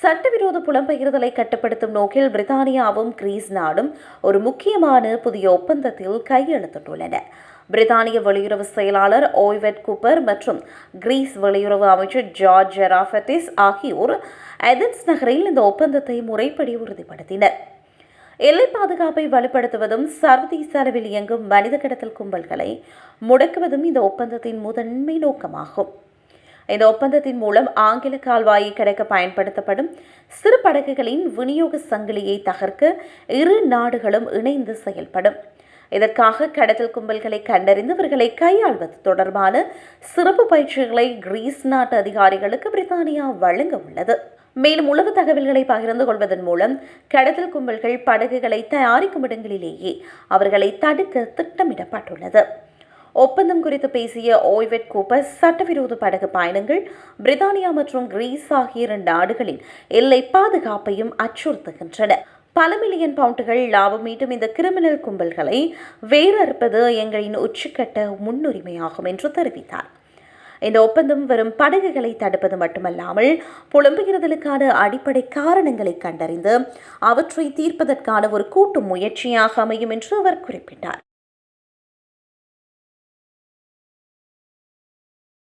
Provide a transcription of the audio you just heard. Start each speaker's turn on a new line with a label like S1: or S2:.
S1: சட்டவிரோத புலம்பெயர்தலை கட்டுப்படுத்தும் நோக்கில் பிரித்தானியாவும் கிரீஸ் நாடும் ஒரு முக்கியமான புதிய ஒப்பந்தத்தில் கையெழுத்திட்டுள்ளன. பிரித்தானிய வெளியுறவு செயலாளர் ஓய்வெட் கூப்பர் மற்றும் கிரீஸ் வெளியுறவு அமைச்சர் ஜார்ஜ் ஜெராஃபட்டிஸ் ஆகியோர் எதன்ஸ் நகரில் இந்த ஒப்பந்தத்தை முறைப்படி உறுதிப்படுத்தினர். எல்லை பாதுகாப்பை வலுப்படுத்துவதும் சர்வதேச அளவில் இயங்கும் மனித கடத்தல் கும்பல்களை முடக்குவதும் இந்த ஒப்பந்தத்தின் முதன்மை நோக்கமாகும். இந்த ஒப்பந்தத்தின் மூலம் ஆங்கில கால்வாயை கடக்க பயன்படுத்தப்படும் சிறு படகுகளின் விநியோக சங்கிலியை தகர்க்க இரு நாடுகளும் இணைந்து செயல்படும். இதற்காக கடத்தல் கும்பல்களை கண்டறிந்து இவர்களை கையாள்வது தொடர்பான சிறப்பு பயிற்சிகளை கிரீஸ் நாட்டு அதிகாரிகளுக்கு பிரித்தானியா வழங்க உள்ளது. மேலும் உளவு தகவல்களை பகிர்ந்து கொள்வதன் மூலம் கடத்தல் கும்பல்கள் படகுகளை தயாரிக்கும் இடங்களிலேயே அவர்களை தடுக்க திட்டமிடப்பட்டுள்ளது. ஒப்பந்தம் குறித்து பேசிய ஓய்வெட் கூப்பர் சட்டவிரோத படகு பயணங்கள் பிரித்தானியா மற்றும் கிரீஸ் ஆகிய இரண்டு நாடுகளின் எல்லை பாதுகாப்பையும் அச்சுறுத்துகின்றன. பல மில்லியன் பவுண்டுகள் லாபம் ஈட்டும் இந்த கிரிமினல் கும்பல்களை வேறறுப்பது எங்களின் உச்சக்கட்ட முன்னுரிமையாகும் என்று தெரிவித்தார். இந்த ஒப்பந்தம் வரும் படகுகளை தடுப்பது மட்டுமல்லாமல் புலம்புகிறதலுக்கான அடிப்படை காரணங்களை கண்டறிந்து அவற்றை தீர்ப்பதற்கான ஒரு கூட்டு முயற்சியாக அமையும் என்று அவர் குறிப்பிட்டார்.